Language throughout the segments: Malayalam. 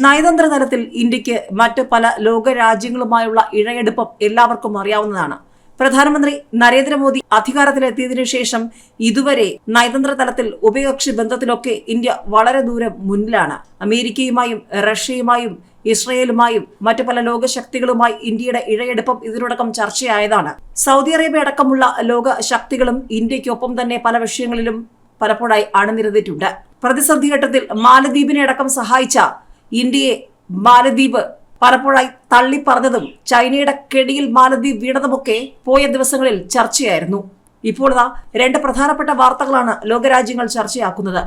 നയതന്ത്ര തലത്തിൽ ഇന്ത്യയ്ക്ക് മറ്റ് പല ലോക രാജ്യങ്ങളുമായുള്ള ഇഴയെടുപ്പം എല്ലാവർക്കും അറിയാവുന്നതാണ്. പ്രധാനമന്ത്രി നരേന്ദ്രമോദി അധികാരത്തിലെത്തിയതിനു ശേഷം ഇതുവരെ നയതന്ത്ര തലത്തിൽ ഉഭയകക്ഷി ബന്ധത്തിലൊക്കെ ഇന്ത്യ വളരെ ദൂരം മുന്നിലാണ്. അമേരിക്കയുമായും റഷ്യയുമായും ഇസ്രയേലുമായും മറ്റു പല ലോക ശക്തികളുമായി ഇന്ത്യയുടെ ഇഴയെടുപ്പം ഇതിനോടകം ചർച്ചയായതാണ്. സൗദി അറേബ്യ അടക്കമുള്ള ലോക ശക്തികളും ഇന്ത്യക്കൊപ്പം തന്നെ പല വിഷയങ്ങളിലും പലപ്പോഴായി അണിനിരന്നിട്ടുണ്ട്. പ്രതിസന്ധി ഘട്ടത്തിൽ മാലദ്വീപിനെ അടക്കം സഹായിച്ച ഇന്ത്യയെ മാലദ്വീപ് പലപ്പോഴായി തള്ളിപ്പറഞ്ഞതും ചൈനയുടെ കെടിയിൽ മാലദ്വീപ് വീണതുമൊക്കെ പോയ ദിവസങ്ങളിൽ ചർച്ചയായിരുന്നു. ഇപ്പോൾ രണ്ട് പ്രധാനപ്പെട്ട വാർത്തകളാണ് ലോകരാജ്യങ്ങൾ ചർച്ചയാക്കുന്നത്.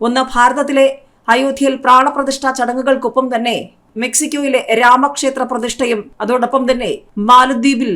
ഒന്ന് ഭാരതത്തിലെ അയോധ്യയിൽ പ്രാണപ്രതിഷ്ഠാ ചടങ്ങുകൾക്കൊപ്പം തന്നെ മെക്സിക്കോയിലെ രാമക്ഷേത്ര പ്രതിഷ്ഠയും അതോടൊപ്പം തന്നെ മാലദ്വീപിൽ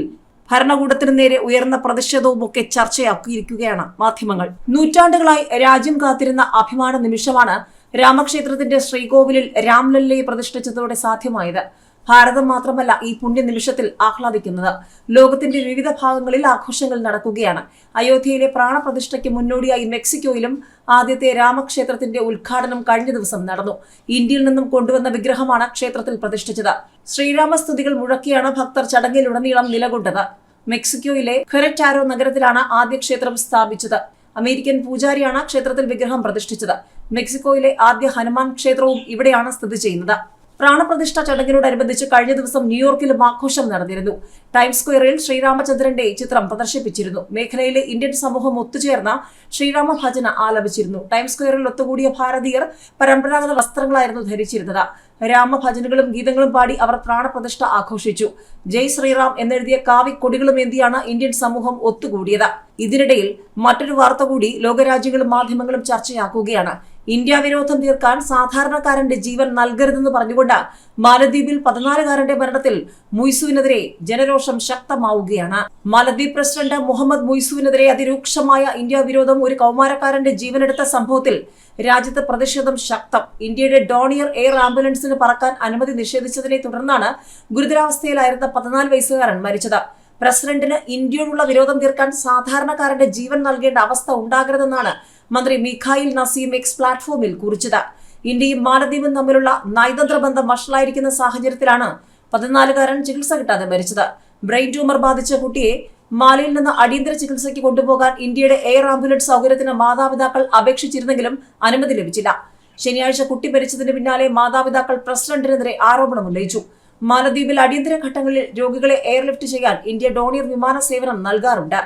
ഭരണകൂടത്തിന് നേരെ ഉയർന്ന പ്രതിഷേധവും ഒക്കെ ചർച്ചയാക്കിയിരിക്കുകയാണ് മാധ്യമങ്ങൾ. നൂറ്റാണ്ടുകളായി രാജ്യം കാത്തിരുന്ന അഭിമാന നിമിഷമാണ് രാമക്ഷേത്രത്തിന്റെ ശ്രീകോവിലിൽ രാംലല്ലയെ പ്രതിഷ്ഠിച്ചതോടെ സാധ്യമായത്. ഭാരതം മാത്രമല്ല ഈ പുണ്യ നിമിഷത്തിൽ ആഹ്ലാദിക്കുന്നത്. ലോകത്തിന്റെ വിവിധ ഭാഗങ്ങളിൽ ആഘോഷങ്ങൾ നടക്കുകയാണ്. അയോധ്യയിലെ പ്രാണപ്രതിഷ്ഠയ്ക്ക് മുന്നോടിയായി മെക്സിക്കോയിലും ആദ്യത്തെ രാമക്ഷേത്രത്തിന്റെ ഉദ്ഘാടനം കഴിഞ്ഞ ദിവസം നടന്നു. ഇന്ത്യയിൽ നിന്നും കൊണ്ടുവന്ന വിഗ്രഹമാണ് ക്ഷേത്രത്തിൽ പ്രതിഷ്ഠിച്ചത്. ശ്രീരാമസ്തുതികൾ മുഴക്കിയാണ് ഭക്തർ ചടങ്ങിലുടനീളം നിലകൊണ്ടത്. മെക്സിക്കോയിലെ ഖെററ്റാരോ നഗരത്തിലാണ് ആദ്യ ക്ഷേത്രം സ്ഥാപിച്ചത്. അമേരിക്കൻ പൂജാരിയാണ് ക്ഷേത്രത്തിൽ വിഗ്രഹം പ്രതിഷ്ഠിച്ചത്. മെക്സിക്കോയിലെ ആദ്യ ഹനുമാൻ ക്ഷേത്രവും ഇവിടെയാണ് സ്ഥിതി ചെയ്യുന്നത്. പ്രാണപ്രതിഷ്ഠ ചടങ്ങിനോടനുബന്ധിച്ച് കഴിഞ്ഞ ദിവസം ന്യൂയോർക്കിലും ആഘോഷം നടന്നിരുന്നു. ടൈംസ് സ്ക്വയറിൽ ശ്രീരാമചന്ദ്രന്റെ ചിത്രം പ്രദർശിപ്പിച്ചിരുന്നു. മേഖലയിലെ ഇന്ത്യൻ സമൂഹം ഒത്തുചേർന്ന ശ്രീരാമ ഭജന ആലപിച്ചിരുന്നു. ടൈംസ് സ്ക്വയറിൽ ഒത്തുകൂടിയ ഭാരതീയർ പരമ്പരാഗത വസ്ത്രങ്ങളായിരുന്നു ധരിച്ചിരുന്നത്. രാമഭജനകളും ഗീതങ്ങളും പാടി അവർ പ്രാണപ്രതിഷ്ഠ ആഘോഷിച്ചു. ജയ് ശ്രീറാം എന്നെഴുതിയ കാവിക്കൊടികളും എന്തിയാണ് ഇന്ത്യൻ സമൂഹം ഒത്തുകൂടിയത്? ഇതിനിടയിൽ മറ്റൊരു വാർത്ത കൂടി ലോകരാജ്യങ്ങളും മാധ്യമങ്ങളും ചർച്ചയാക്കുകയാണ്. ഇന്ത്യ വിരോധം തീർക്കാൻ സാധാരണക്കാരന്റെ ജീവൻ നൽകരുതെന്ന് പറഞ്ഞുകൊണ്ട് മാലദ്വീപിൽ പതിനാലുകാരന്റെ മരണത്തിൽ മുയ്സുവിനെതിരെ ജനരോഷം ശക്തമാവുകയാണ്. മാലദ്വീപ് പ്രസിഡന്റ് മുഹമ്മദ് മുയ്സുവിനെതിരെ അതിരൂക്ഷമായ ഇന്ത്യ വിരോധം ഒരു കൗമാരക്കാരന്റെ ജീവനെടുത്ത സംഭവത്തിൽ രാജ്യത്ത് പ്രതിഷേധം ശക്തം. ഇന്ത്യയുടെ ഡോണിയർ എയർ ആംബുലൻസിന് പറക്കാൻ അനുമതി നിഷേധിച്ചതിനെ തുടർന്നാണ് ഗുരുതരാവസ്ഥയിലായിരുന്ന പതിനാല് വയസ്സുകാരൻ മരിച്ചത്. പ്രസിഡന്റിന് ഇന്ത്യയോടുള്ള വിരോധം തീർക്കാൻ സാധാരണക്കാരന്റെ ജീവൻ നൽകേണ്ട അവസ്ഥ ഉണ്ടാകരുതെന്നാണ് മന്ത്രി മിഖായിൽ നസീം എക്സ് പ്ലാറ്റ്ഫോമിൽ കുറിച്ചത്. ഇന്ത്യയും മാലദ്വീപും തമ്മിലുള്ള നയതന്ത്ര ബന്ധം വഷളായിരിക്കുന്ന സാഹചര്യത്തിലാണ് പതിനാലുകാരൻ ചികിത്സ കിട്ടാതെ മരിച്ചത്. ബ്രെയിൻ ട്യൂമർ ബാധിച്ച കുട്ടിയെ മാലിയിൽ നിന്ന് അടിയന്തര ചികിത്സയ്ക്ക് കൊണ്ടുപോകാൻ ഇന്ത്യയുടെ എയർ ആംബുലൻസ് സൗകര്യത്തിന് മാതാപിതാക്കൾ അപേക്ഷിച്ചിരുന്നെങ്കിലും അനുമതി ലഭിച്ചില്ല. ശനിയാഴ്ച കുട്ടി മരിച്ചതിന് പിന്നാലെ മാതാപിതാക്കൾ പ്രസിഡന്റിനെതിരെ ആരോപണം ഉന്നയിച്ചു. മാലദ്വീപിൽ അടിയന്തര ഘട്ടങ്ങളിൽ രോഗികളെ എയർലിഫ്റ്റ് ചെയ്യാൻ ഇന്ത്യ ഡോണിയർ വിമാന സേവനം നൽകാറുണ്ട്.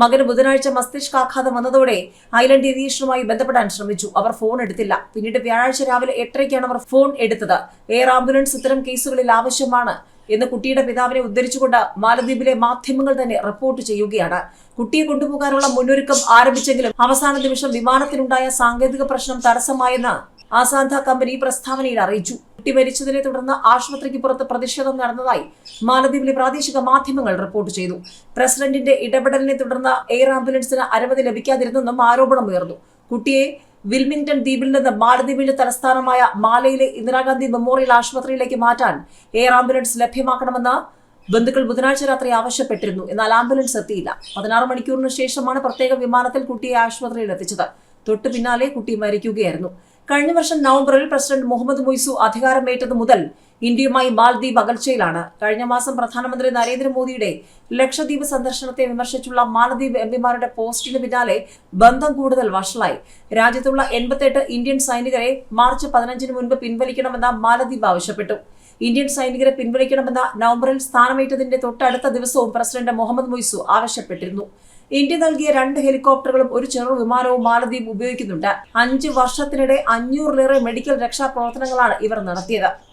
മകന് ബുധനാഴ്ച മസ്തിഷ്കാഘാതം വന്നതോടെ ഐലൻഡ് ഏവിയേഷനുമായി ബന്ധപ്പെടാൻ ശ്രമിച്ചു. അവർ ഫോൺ എടുത്തില്ല. പിന്നീട് വ്യാഴാഴ്ച രാവിലെ എട്ടരയ്ക്കാണ് അവർ ഫോൺ എടുത്തത്. എയർ ആംബുലൻസ് ഇത്തരം കേസുകളിൽ ആവശ്യമാണ് എന്ന് കുട്ടിയുടെ പിതാവിനെ ഉദ്ധരിച്ചുകൊണ്ട് മാലദ്വീപിലെ മാധ്യമങ്ങൾ തന്നെ റിപ്പോർട്ട് ചെയ്യുകയാണ്. കുട്ടിയെ കൊണ്ടുപോകാനുള്ള മുന്നൊരുക്കം ആരംഭിച്ചെങ്കിലും അവസാന നിമിഷം വിമാനത്തിലുണ്ടായ സാങ്കേതിക പ്രശ്നം തടസ്സമായെന്ന് ആസാന്ത കമ്പനി പ്രസ്താവനയിൽ അറിയിച്ചു. കുട്ടി മരിച്ചതിനെ തുടർന്ന് ആശുപത്രിക്ക് പുറത്ത് പ്രതിഷേധം നടന്നതായി മാലദ്വീപിലെ പ്രാദേശിക മാധ്യമങ്ങൾ റിപ്പോർട്ട് ചെയ്തു. പ്രസിഡന്റിന്റെ ഇടപെടലിനെ തുടർന്ന് എയർ ആംബുലൻസിന് അനുമതി ലഭിക്കാതിരുന്നെന്നും ആരോപണം ഉയർന്നു. കുട്ടിയെ വിൽമിംഗ്ടൺ ദ്വീപിൽ നിന്ന് മാലദ്വീപിന്റെ തലസ്ഥാനമായ മാലയിലെ ഇന്ദിരാഗാന്ധി മെമ്മോറിയൽ ആശുപത്രിയിലേക്ക് മാറ്റാൻ എയർ ആംബുലൻസ് ലഭ്യമാക്കണമെന്ന് ബന്ധുക്കൾ ബുധനാഴ്ച രാത്രി ആവശ്യപ്പെട്ടിരുന്നു. എന്നാൽ ആംബുലൻസ് എത്തിയില്ല. പതിനാറ് മണിക്കൂറിന് ശേഷമാണ് പ്രത്യേക വിമാനത്തിൽ കുട്ടിയെ ആശുപത്രിയിൽ എത്തിച്ചത്. തൊട്ടു പിന്നാലെ കുട്ടി മരിക്കുകയായിരുന്നു. കഴിഞ്ഞ വർഷം നവംബറിൽ പ്രസിഡന്റ് മുഹമ്മദ് മൊയ്സു അധികാരമേറ്റത് മുതൽ ഇന്ത്യയുമായി മാൽദ്വീപ് അകൽച്ചയിലാണ്. കഴിഞ്ഞ മാസം പ്രധാനമന്ത്രി നരേന്ദ്രമോദിയുടെ ലക്ഷദ്വീപ് സന്ദർശനത്തെ വിമർശിച്ചുള്ള മാലദ്വീപ് എം പിമാരുടെ പോസ്റ്റിന് പിന്നാലെ ബന്ധം കൂടുതൽ വഷളായി. രാജ്യത്തുള്ള എൺപത്തെട്ട് ഇന്ത്യൻ സൈനികരെ മാർച്ച് പതിനഞ്ചിന് മുൻപ് പിൻവലിക്കണമെന്ന മാലദ്വീപ് ആവശ്യപ്പെട്ടു. ഇന്ത്യൻ സൈനികരെ പിൻവലിക്കണമെന്ന നവംബറിൽ സ്ഥാനമേറ്റതിന്റെ തൊട്ടടുത്ത ദിവസവും പ്രസിഡന്റ് മുഹമ്മദ് മൊയ്സു ആവശ്യപ്പെട്ടിരുന്നു. ഇന്ത്യ നൽകിയ രണ്ട് ഹെലികോപ്റ്ററുകളും ഒരു ചെറു വിമാനവും മാലദ്വീപ് ഉപയോഗിക്കുന്നുണ്ട്. അഞ്ച് വർഷത്തിനിടെ അഞ്ഞൂറിലേറെ മെഡിക്കൽ രക്ഷാപ്രവർത്തനങ്ങളാണ് ഇവർ നടത്തിയത്.